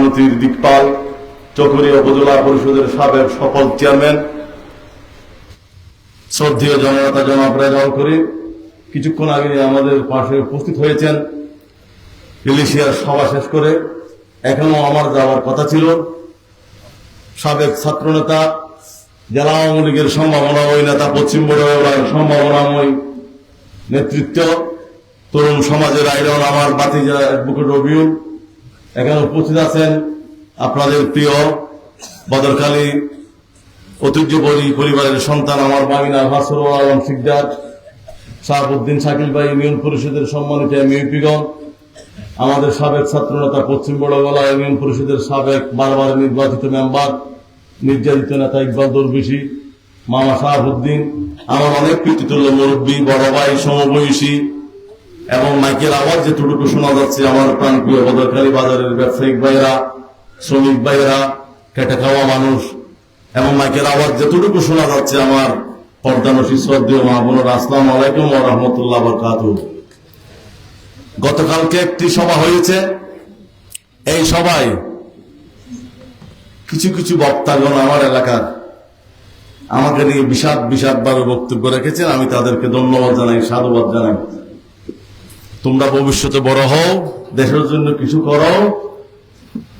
রাজনীতির দিকপাল চকরিয়া উপজেলা পরিষদের সাবেক সফল চেয়ারম্যান। শ্রদ্ধেয় জনতা জনাব রেজাউল করি কিছুক্ষণ আগে আমাদের পাশে উপস্থিত হয়েছেন। ইলিশিয়ার সভা শেষ করে এখনও আমার যাওয়ার কথা ছিল। সাবেক ছাত্রনেতা, জেলা আওয়ামী লীগের সম্ভাবনাময় নেতা, পশ্চিম বড় সম্ভাবনাময় নেতৃত্ব, তরুণ সমাজের আইরন, আমার বাতিজা অ্যাডভোকেট রবিউল। এখানে উপস্থিত আছেন আপনাদের প্রিয় বদরকালী ঐতিহ্যবলী পরিবারের সন্তান আমার বামিনা ভাসুর আলম সিকদার, শাহাবুদ্দিন শাকিল ভাই, ইউনিয়ন পরিষদের সম্মানিত এমইউপিগণ, আমাদের সাবেক ছাত্রনেতা, পশ্চিম বড়গলা ইউনিয়ন পরিষদের সাবেক বারবার নির্বাচিত মেম্বার, নির্যাতিত নেতা ইকবাল দরবেশি, মামা শাহাবুদ্দিন, আমার অনেক পিতৃতুল্য মুরব্বী, বড় ভাই, সমবয়সী এবং মাইকের আওয়াজ যেটুকু শোনা যাচ্ছে, আমার প্রাণপ্রিয় বদরকালী বাজারের ব্যবসায়িক ভাইরা শ্রমিক ভাইরা কেটে খাওয়া মানুষ, এবং মাইকের আওয়াজ যেটুকু শোনা যাচ্ছে, আমার পর্দানসী শ্রদ্ধেয় মাহবুনুর আসসালাম আলাইকুম ও রহমতুল্লাহ বরকাত গতকালকে একটি সভা হয়েছে। এই সভায় কিছু কিছু বক্তাগণ আমার এলাকার আমাকে নিয়ে বিষাদ বিষাদ ভাবে বক্তব্য রেখেছেন। আমি তাদেরকে ধন্যবাদ জানাই, সাধুবাদ জানাই। তোমরা ভবিষ্যতে বড় হও, দেশের জন্য কিছু করো,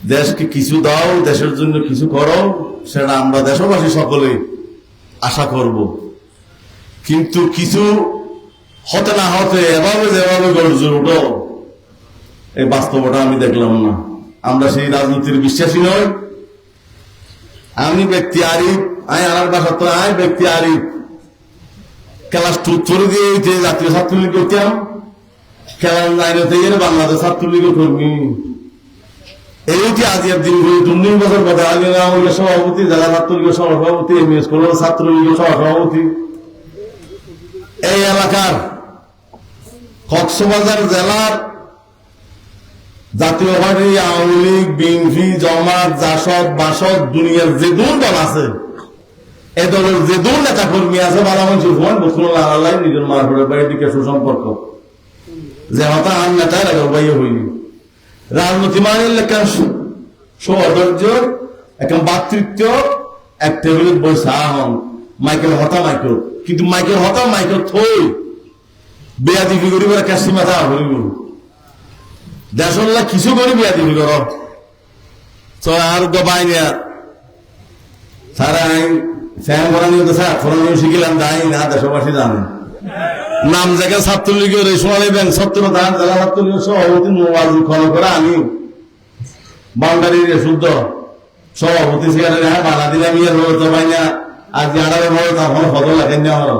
দেশকে কিছু দাও, দেশের জন্য কিছু করো, সেটা আমরা দেশবাসী সকলে আশা করব। কিন্তু কিছু হতে না হতে এভাবে যেভাবে গর্জে উঠো এই বাস্তবটা আমি দেখলাম না। আমরা সেই রাজনীতির বিশ্বাসী নই। আমি ব্যক্তি আরিফ আই আনার বাসা তো আই ব্যক্তি আরিফ। ক্লাস টু থ্রি দিয়ে জাতীয় ছাত্রলীগ করতাম খেলার লাইনে থেকে বাংলাদেশ ছাত্রলীগের কর্মী। দিন দুই বছর কথা আগে আওয়ামী সভাপতি, জেলা ছাত্রলীগের সভাপতি এম এস কলেজ ছাত্রলীগের সভাপতি এই এলাকার কক্সবাজার জেলার জাতীয় পার্টি, আওয়ামী লীগ, বিএনপি, জমাত, জাসদ, বাসদ, দুনিয়ার যে দূর দল আছে, এ দলের যে দূর নেতা কর্মী আছে বালা মানুষের ফোন বসুল্লাহ আল্লাহ নিজের মারফতের বাড়ির দিকে সুসম্পর্ক যে হতা আন নেতায় লাগে বাইয়ে হইনি রাজনীতি মানে লেখা সৌধর্য একটা বাতৃত্ব এক টেবিলের বসে আহন মাইকেল হতা মাইকেল। কিন্তু মাইকেল হতা মাইকেল থই। বেয়া দিবি করিব কাশি মাথা হরিব দেশল্লা কিছু করি বিয়া দিবি কর। তো আর গবাই নিয়া সারা আইন ফ্যান করা নিয়ে তো স্যার, ফোরানো শিখিলাম, দাই না, দেশবাসী জানে। নাম জায়গা ছাত্রলীগের এই সোনালী ব্যাংক সত্তর ধান জেলা ছাত্রলীগের সভাপতি মোবাইল খনন করে আমি বাউন্ডারির শুদ্ধ সভাপতি সেখানে হ্যাঁ বানা দিলাম ইয়ের হলো তো ভাই না। আজকে আড়াবে হলো তখন ফটো লাগেন আমার।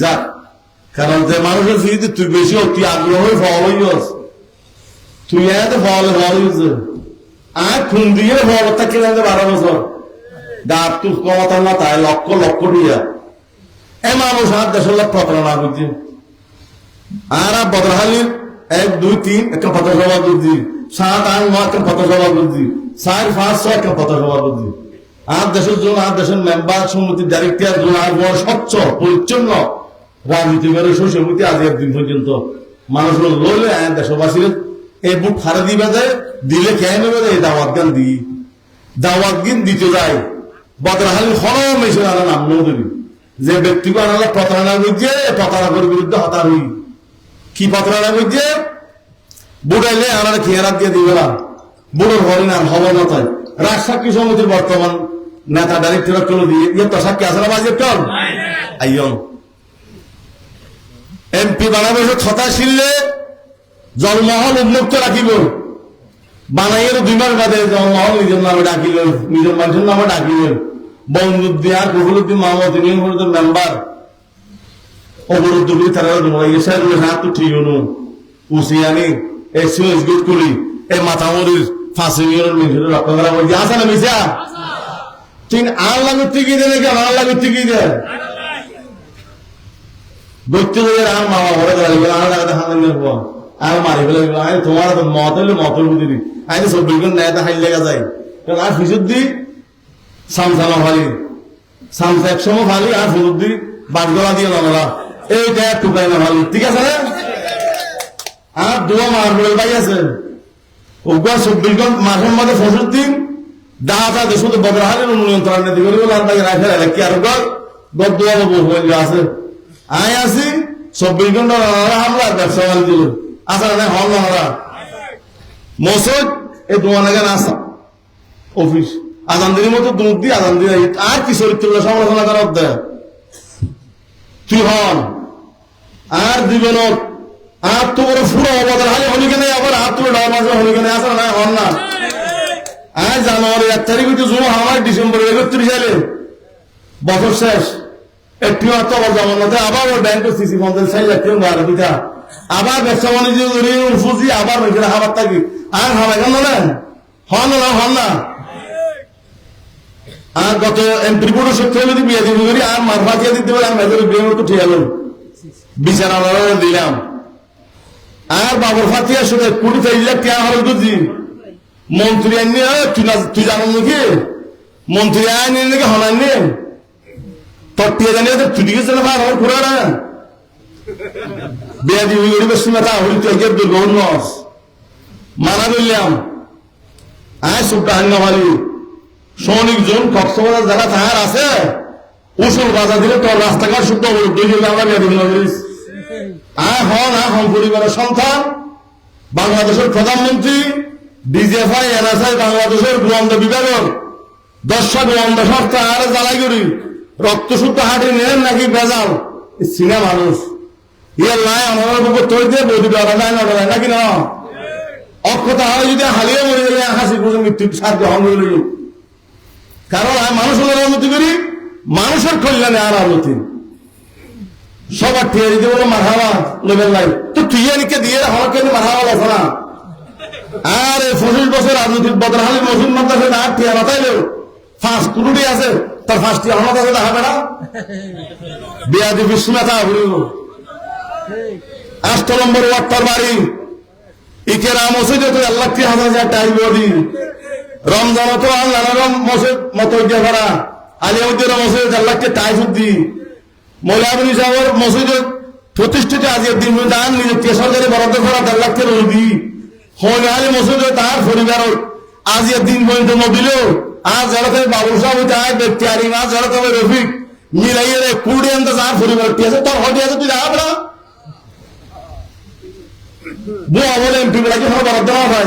যাক, কারণ যে মানুষের ফিরিতে তুই বেশি তুই আগ্রহ ফল হইস। তুই এত ফল ফল হইছে আর খুন দিয়ে ফল থাকি না বারো বছর। ডাক তুই কমতার না, তাই লক্ষ লক্ষ দিয়া এ মানুষ আর দেশের লোক প্রতারণা করছে আর বদরহালির এক, দুই, তিন একটা পথসভা করছি সাত, আট, নয় একটা পথসভা করছি চার, পাঁচ, ছয় একটা পথসভা করছি আর দেশের জন্য, আর দেশের মেম্বার, সমিতির ডাইরেক্টর জন্য আর বড় স্বচ্ছ, পরিচ্ছন্ন। রাজনীতি করে সমিতি আজ একদিন পর্যন্ত। মানুষ লইলে আর দেশবাসীর এই বুক হারে দিবে যায় দিলে খেয়ে নেবে যায় দাওয়াত গান দিই। দাওয়াত গান দিতে যায়। বদরহালি হরম এসে আনা নাম নদী যে ব্যক্তিকে আনালা প্রতারণা করছে, প্রতারণার বিরুদ্ধে হতার হই। কি প্রতারণা করছে? বুড়াইলে আনারা খেয়ারাত দিয়ে দিবে না। বুড়োর হরিণ আর হব না তাই। সাক্ষী সমিতির বর্তমান নেতা ডাইরেক্টর চলে দিয়ে ইয়ে তো সাক্ষী আসলে বাজে চল আইয়ন এমপি বানাবে ছতা জলমহল উন্মুক্ত রাখিব। বানাইয়ের দুই মাস বাদে জলমহল নিজের নামে ডাকিল, নিজের মানুষের নামে ডাকিল। আর কফিলুদ্দিন মোহাম্মদ ইউনিয়ন পরিষদের মেম্বার। অবরুদ্ধ তারা এসে হাত তো ঠিক হনু উসিয়ানি এই সুয়েজ গুট করি এই মাথামরির ফাঁসি ইউনিয়নের মিছিল রক্ত করা বলছি আসা না মিশা তিন লাগে টিকি দেয় নাকি লাগে টিকি দেয়? বইতে হয়ে আর মামা ঘরে গেলে, আর লাগাতে হাতে নেব আর মারি ফেলে আমি তোমার মত হইলে, মত আমি সব নেয় হাইল লেগে যায়। কারণ আর ফিসুদ দি সামসামা ফালি। সামসা একসময় ফালি আর ফিসুদ দি দিয়ে না ফালি। ঠিক আছে আর দুয়া মার বলে ভাই আছে। উগা চব্বিশ ঘণ্টা মাসের মধ্যে ফসল দিন। দাহাতা দেশ মধ্যে বদরাহালের উন্নয়ন করার করি বলে রাখি আর গর গদ্দুয়া বহু আছে। আয় চব্বিশ ঘণ্টা হামলা ব্যবসা বাণিজ্য আসা না, হল না। মসজিদ এই দোয়ানাগান আসা। অফিস। আজান দিনের মতো দুধ দিয়ে আজান দিয়ে আর কি চরিত্র সমালোচনা করার দেয় তুই হন। আর দিবেনত আর তো বড় ফুড়ো অবদান হালে হলিকে নেই আবার হাত তুলে ডর মাসে হলিকে নেই আসলে না, হন না। আর জানুয়ারি এক তারিখ হইতে জুন আমার ডিসেম্বর একত্রিশ সালে বছর শেষ। একটি অর্থ আবার জমা না আবার ওই ব্যাংকের সিসি পঞ্চাশ সাইজ একটি বারো দিতা আবার ব্যবসা বাণিজ্য করি ফুজি, আবার ওইখানে খাবার থাকি। আর খাবার কেন হন না হন না। আর গত এমপি বোর্ড সত্যি যদি বিয়ে দিব করি আর মারফা দিয়ে দিতে পারে আমি ভেতরে বিয়ে মতো ঠিক হলো বিচারা দিলাম। আর বাবর ফাতিয়া শুনে কোটি তেইশ লাখ টাকা হল বুঝি মন্ত্রী এ, তুই না জানো নাকি? মন্ত্রী আনি নাকি হনাননি তোর টিয়া জানি তুই দিকে চলে আমার ঘুরে না বিয়া দিবি করি বেশি মাথা হলি তুই গিয়ে দুর্গম বললাম আয় হাঙ্গা মারি সৈনিক জন কক্সবাজার যারা তাহার আছে, উসুল বাজার দিলে তোর রাস্তাঘাট শুদ্ধ হলো জন আমরা হন পরিবারের সন্তান, বাংলাদেশের প্রধানমন্ত্রী, ডিজিএফআই, এনএসআই, বাংলাদেশের গোয়েন্দা বিভাগের দর্শক গোয়েন্দা সপ্তাহ আরে জ্বালাই করি রক্ত শুদ্ধ হাঁটি নেন নাকি বেজাল? সিনা মানুষ। ইয়ে লাই আমার বুকে তৈরি দিয়ে বৌদি ডরা যায় না ডরা নাকি না? অক্ষতা হয় যদি হালিয়ে মরে গেলে হাসি করে মৃত্যু সাধ্য হন কারণ আমি মানুষের উন্নতি করি, মানুষের কল্যাণে আর আলোচনা সবার টিয়া দিতে বলে মারহাবা লেভেল নাই। তো তুই এনিকে দিয়ে আমার কেন মারহাবা বসো না? আর এই পঁচিশ বছর রাজনৈতিক বদরহালি মসুল মাদ্রাসে আর টিয়া বাতাইলেও ফাঁস কুরুটি আছে, তার ফাঁস টিয়া আমার কাছে দেখাবে না? বিয়াদি বিশ্বনাথা হরিব আষ্ট নম্বর ওয়ার্ডটার বাড়ি। ইকেরা মসজিদে তো আল্লাহ কি হাজার টাইম বডি রমজান তো আল্লাহ মসজিদ মতো গিয়ে ভরা আলিয়াউদ্দিন মসজিদ আল্লাহকে টাইফুদ দি মৌলাবনী সাহেবের মসজিদে প্রতিষ্ঠিত আজকের দিন দান নিযুক্তি সরকারি বরাদ্দ করা টাকা রবি হইলে আলী মসজিদে তার পরিবার আজকের দিন পর্যন্ত নদিল আজ থেকে বাবুল সাহেব তাই ব্যক্তি আরি মাছ যারা তবে রফিক মিলাইয়ে রে, কুড়ি আনতে যার পরিবার আছে? তোর হটি আছে, তুই দেখা না বুয়া বলে এমপি কোনো বরাদ্দ ভাই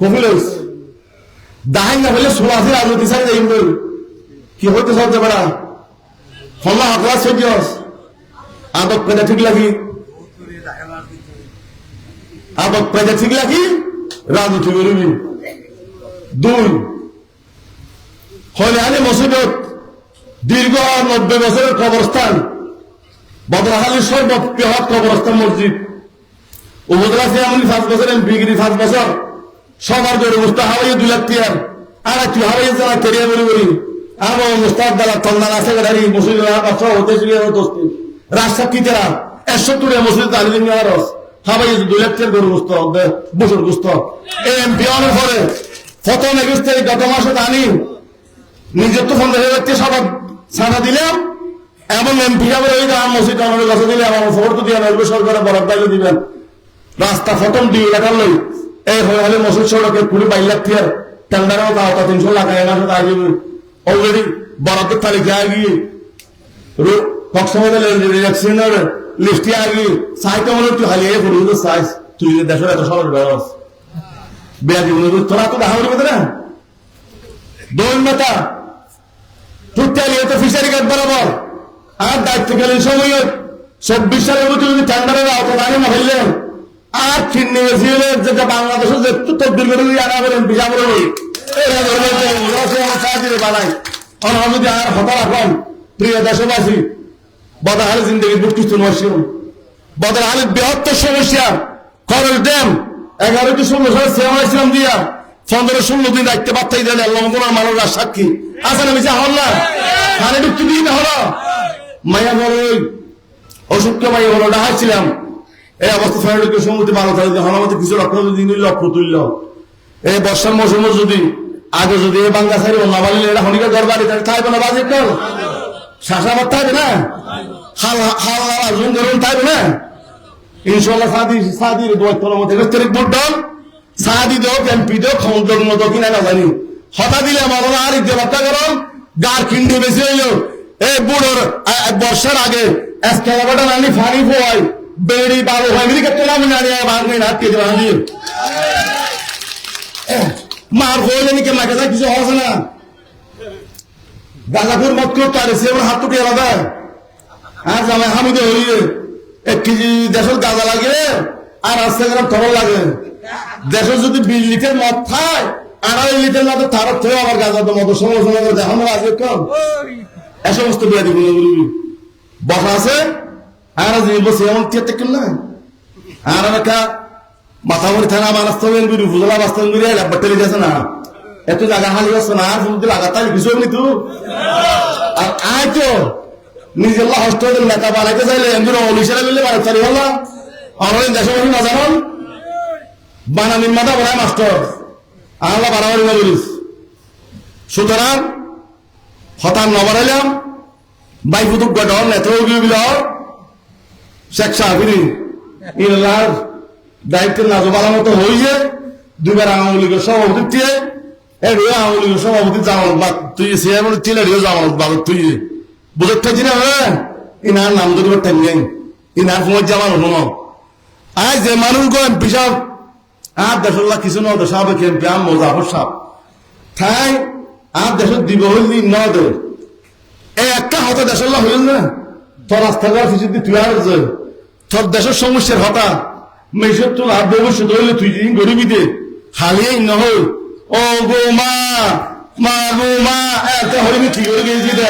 কফিল দাহাই না বলে সোলাসি রাজনীতি যাই কি হইতে সব যাবে না হল্লা হকলা সেদিয়স আদক পেদা ঠিক লাগি। আদক পেদা ঠিক লাগি রাজনীতি করবি দুই হলে আলী মসজিদত দীর্ঘ নব্বই বছরের কবরস্থান বদরহালির সর্ববৃহৎ কবরস্থান মসজিদ উপদ্রাসে এমনি পাঁচ বছর বিগিরি পাঁচ বছর সবার গরু মুস্তা হাওয়াই দুই লাখ টিয়ার আর একটু হাওয়াই যারা কেরিয়া বলি বলি। আমার মুস্তাদ দালা তন্দান আছে হতে রাস্তা কি তেরা একশো তুলে মসজিদ আলিদিন রস। হাওয়াই দুই লাখ এই গত মাসে আনি নিজের তো এমপি কাছে দিলে আমার দিয়ে রাস্তা এই হলে মসজিদ সড়কে কুড়ি বাইশ লাখ টিয়ার টেন্ডারও তাও তিনশো লাখ এক মাসে আগে অলরেডি বরাদ্দের তালিকা আগিয়ে কক্সবাজার ইলেকশনের লিস্টে আগে সাহিত্য মনে তুই হালিয়ে পড়ি সাইজ তুই দেশের এত সবার বেরোস বেয়া জীবন তোরা তো দেখা করবে না? দৈন্যতা টুকটালি তো ফিশারি গাছ বরাবর। আর দায়িত্বকালীন সময় চব্বিশ সালের মধ্যে যদি টেন্ডারের আওতা আগে না হইলেন আর চিন্নি যেটা বাংলাদেশে যে আনা করেন যদি আর হতা রাখলাম প্রিয় দেশবাসী বদাহালি জিন্দগি বৃহত্তর সমস্যা, খরচ ড্যাম এগারোটি সমস্যা সেবা ইসলাম দিয়া, পনেরো ষোলো দিন রাখতে পারতাই দেন কোনার মানুষরা সাক্ষী। আছে না মিশা হল না? খানে ঢুকতে দিন হলো? মাইয়া বলো ওই অসুখকে মাইয়া বলো এই অবস্থা ফেরে ঢুকে সমুদ্রে ভালো থাকে হলামতে কিছু লক্ষ্য দিন লক্ষ্য তুলল এই বর্ষার মৌসুমে যদি, আগে যদি এই বাংলা সারি অন্য বানিলে এটা হনিকা দরবারে, তাহলে থাকবে না বাজেট কর শাসাবাদ থাকবে না? হাল হাল হাল জুন ধরুন, থাকবে না? ইনশাল্লাহ সাদি সাদি দোয়ার মধ্যে। তারিখ ভোট দাও সাদি দাও এমপি ক্ষমতার মতো কিনা না জানি। হতা দিলে আমার আর ইজ্জত রক্ষা করো গার কিন্ডি বেশি হইল এই বুড়োর বর্ষার আগে এসকেলাবাটা নানি ফানি ফোয়াই ভাঙে না আটকে দেওয়া নিয়ে মার হয়ে জানি কে কিছু হওয়া না? গাজাপুর মত তার সে হাত টুকে আলাদা আর জামাই হামিদে হইলে এক কেজি দেশের গাঁজা লাগে, আর আস্তে গ্রাম তরল লাগে। দেশের যদি বিশ লিটার মদ খায়, আড়াই লিটার মতো তার থেকে আবার গাঁজা তো মতো সমালোচনা করে দেখানো আজকে কম। এ সমস্ত বিয়াদি বসা আছে আর আজ বসে এমন কে তেকেন না আর একটা মাথা মরি থানা বানাস্তাবেন বিরু ফুজলা বাস্তবেন বিরু এলা বাট্টালি গেছে না এত জায়গা হালি আছে না আর ফুলতে লাগাতাই কিছু এমনি তু আর আয় তো নেতা বানাইতে চাইলে এমনি অলিশারা মিলে বানাতে চাই হলো আমার দেশে বসে না জানান বানানির মাথা বানায় মাস্টার আল্লাহ বাড়াবাড়ি না বলিস সুতরাং হতান নবারাইলাম বাইপুতুক গঠন নেতা বিল শেখ সাহাবিনী ইনলার দায়িত্বের নাজবালার মতো হইয়ে দুবার আওয়ামী লীগের সভাপতি দিয়ে এড়িয়ে আওয়ামী লীগের সভাপতি জামানত বাদ তুই তিল এড়িয়ে জামানত বাদ তুই বুঝতে থাকি না হ্যাঁ? ইনার নাম যদি টেন ইনার সময় জামান হলো। আজ যে মানুষ গো এমপি সাহেব আর দেশল্লা কিছু নয়, দেশ হবে এমপি, আম সাহেব। ঠাই আর দেশের দিব হইলি ন দে এই একটা হতা দেশল্লা হইল না। তোর রাস্তাঘাট কিছু তুই আর তোর দেশের সমস্যার হতা মেসের তোর আর ভবিষ্যৎ হইলে তুই যদি গরিবি দে। নহই ও গো মা মা গো মা এত হরিবি ঠিক করে গেছি দে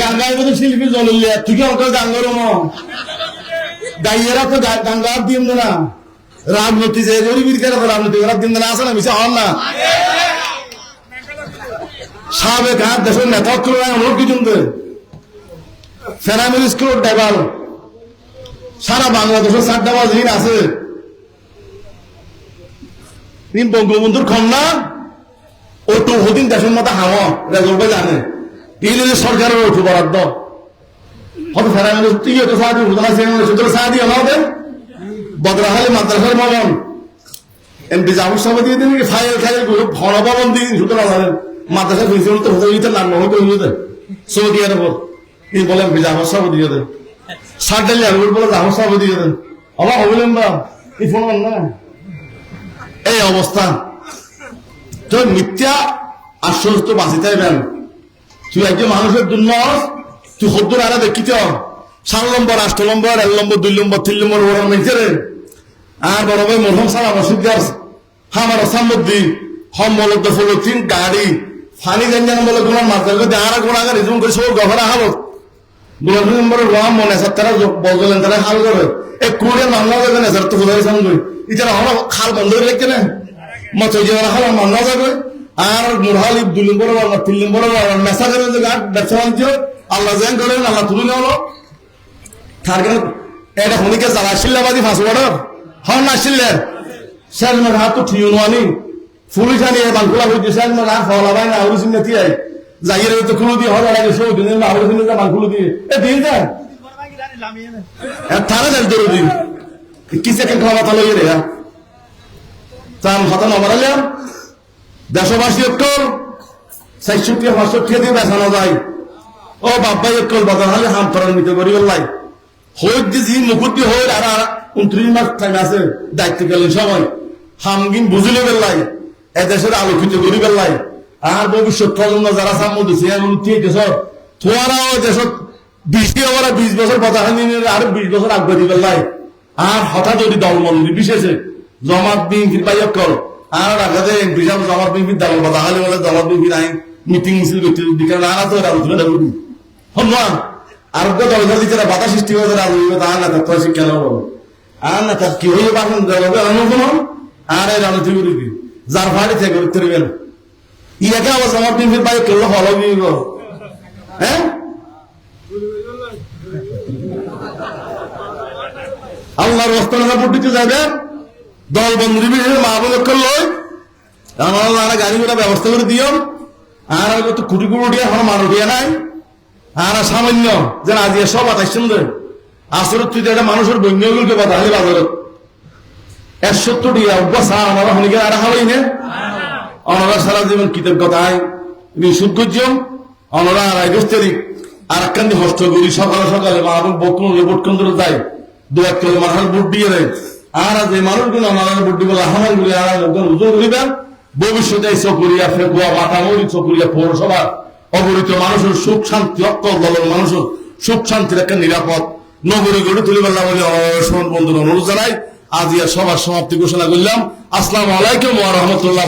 গাঙ্গার মতো শিল্পী জলিলে তুই কি অঙ্কল গাঙ্গার মো? গাইয়েরা তো গাঙ্গার দিন না। রাজনীতি যে গরিবির কেন রাজনীতি ওরা দিন না আসে না মিশে হন না। সাবেক হাত দেশের নেতা তুলনায় অনুরোধ কি শুনতে ফেরামিল স্কুল ডেভাল সারা বাংলাদেশের সাড্ডাবাজ ঋণ আছে। ঋণ বঙ্গবন্ধুর ও তো হদিন দেশের মতো হাওয়া, রেজল জানে। এই যদি সরকারের ওঠু বরাদ্দ। হয়তো ফেরামিল তুই তো সাহায্য সেন সুতরাং সাহায্য আমাদের বদরাহালি, মাদ্রাসার ভবন। এমপি জামুর সভা দিয়ে দিন ফাইল খাইল ভর ভবন দিন সুতরাং জানেন মাদ্রাসা প্রিন্সিপাল তো হতে দিতে নাম নয় করে সৌদি আরব এই বলে এমপি জামুর সভা দিয়ে দেন। ষাট ডালি আর বলে জামুর সভা দিয়ে দেন? আবার হবিলেন বা এই ফোন না এই অবস্থা। তো মিথ্যা আশ্বস্ত বাঁচিতে পারবেন তুই একজন মানুষের দুর্নস, তুই হদ্দুর আরে দেখিত সাত নম্বর আষ্ট নম্বর, এক নম্বর, দুই নম্বর, তিন নম্বর, ওরা মেঘে রে। আর বড় ভাই মরহম সারা মসজিদার হামার সামুদ্দি হম বলত ফলতিন গাড়ি। ফানি গঞ্জান বলে গুণার মাত্রা আর গুণাগার ইজুম করে সব গভরা হালত গুণার নম্বরের রহম মনে আছে তারা বদলেন তারা হাল এ কুড়ে মামলা যাবে না স্যার, তো বোঝাই সামনে ইতারা হলো খাল বন্ধ করে রেখে না? মতো যে হাল মামলা যাবে আর মুরহালি দুই নম্বর মামলা তিন নম্বর মামলা মেসা করে যে ব্যবসা বাণিজ্য, আল্লাহ করেন, আল্লাহ নেওয়া তার কেন এটা হনিকে জ্বালা শিল্লাবাদী ফাঁস বড়? হন না শেষ মনে হাত তো ঠিও নোয়ানি পুলিশ আনি হইতে শেষ মনে হাত না যাইয়ে তো খুলো দিয়ে হল লাগে সব দিন না সিনে বাংকুলো দিয়ে। এ দিন কিসে কেন খাওয়া তালো ইয়ে রে তার হতা নমারালাম দেশবাসী একটু সাইষট্টি পাঁচষট্টি দিয়ে বেসানো যায়। ও বাপ্পাই একটু বাজার হাম করার নিতে করি লাই হইত জি মুকুট দিয়ে হইল, আর উনত্রিশ মাস টাইম আছে, দায়িত্বকালীন সময়। হামগিন বুঝিলে বেল্লাই, এদেশের আলোকিত করি বেল্লাই। আর ভবিষ্যৎ প্রজন্ম যারা সামনে দিছে এমন ঠিক দেশ তোমারাও দেশত বিশ দিয়ে ওরা বিশ বছর পতাহানি আর বিশ বছর আগে দি বেল্লাই আর হঠাৎ যদি দলমল বিশেষে জমাত বিএনপির পাই কল আর আগাতে বিশাল জমাত বিএনপির দল পতাহালি বলে জমাত বিএনপি নাই মিটিং মিছিল করতে দিকে না তো আলোচনা করবি হনুমান আর দল দল দিতে বাধা সৃষ্টি হয়েছে রাজনীতি তা না, তার শিক্ষা নেব আর না, তার কি হয়ে বাসন দেবে অনুপম আর এই রাজনীতি করি যার ভাড়ি থেকে পারবেন ইয়াকে আবার আমার দিন ফির বাইক হলো বিব হ্যাঁ আল্লাহর অস্তানা পট্টিতে যাবেন দল বন্ধু বিশেষ মা বোন লই। আমার গাড়ি ঘোড়া ব্যবস্থা করে দিও। আর তো কুটি কুটি উঠিয়া এখন মানুষ উঠিয়া নাই। আর সামান্য, যেন আজ সব আঠাইশ সুন্দর আসলে তুই একটা মানুষের বন্যগুলোকে বাধা বাজারত এক সত্তর টিয়া বসা আমার হনিকে আর হাওয়াই নে। অনরা সারা জীবন কৃতজ্ঞতায় সুদগজ্য অনরা আর আগস্ট তারিখ আর একখান হস্ত করি সকালে সকালে মা এবং বকুন ভোট কেন্দ্র যায়। দু এক কিলো মাথার ভোট দিয়ে দেয়। আর এই মানুষগুলো অনার ভোট দিব আহ্বান গুলি আর লোকজন উজো করিবেন। ভবিষ্যতে চকুরিয়া ফেকুয়া মাতামরি চকুরিয়া পৌরসভা অবরিত মানুষের সুখ শান্তি অক্কল দলের মানুষের সুখ শান্তির একটা নিরাপদ নগরী গড়ে তুলিবার বলে অনর বন্ধুর অনুরোধ জানাই। আজ ইয়া সবার সমাপ্তি ঘোষণা করলাম। আসসালামু আলাইকুম ওয়া রাহমাতুল্লাহ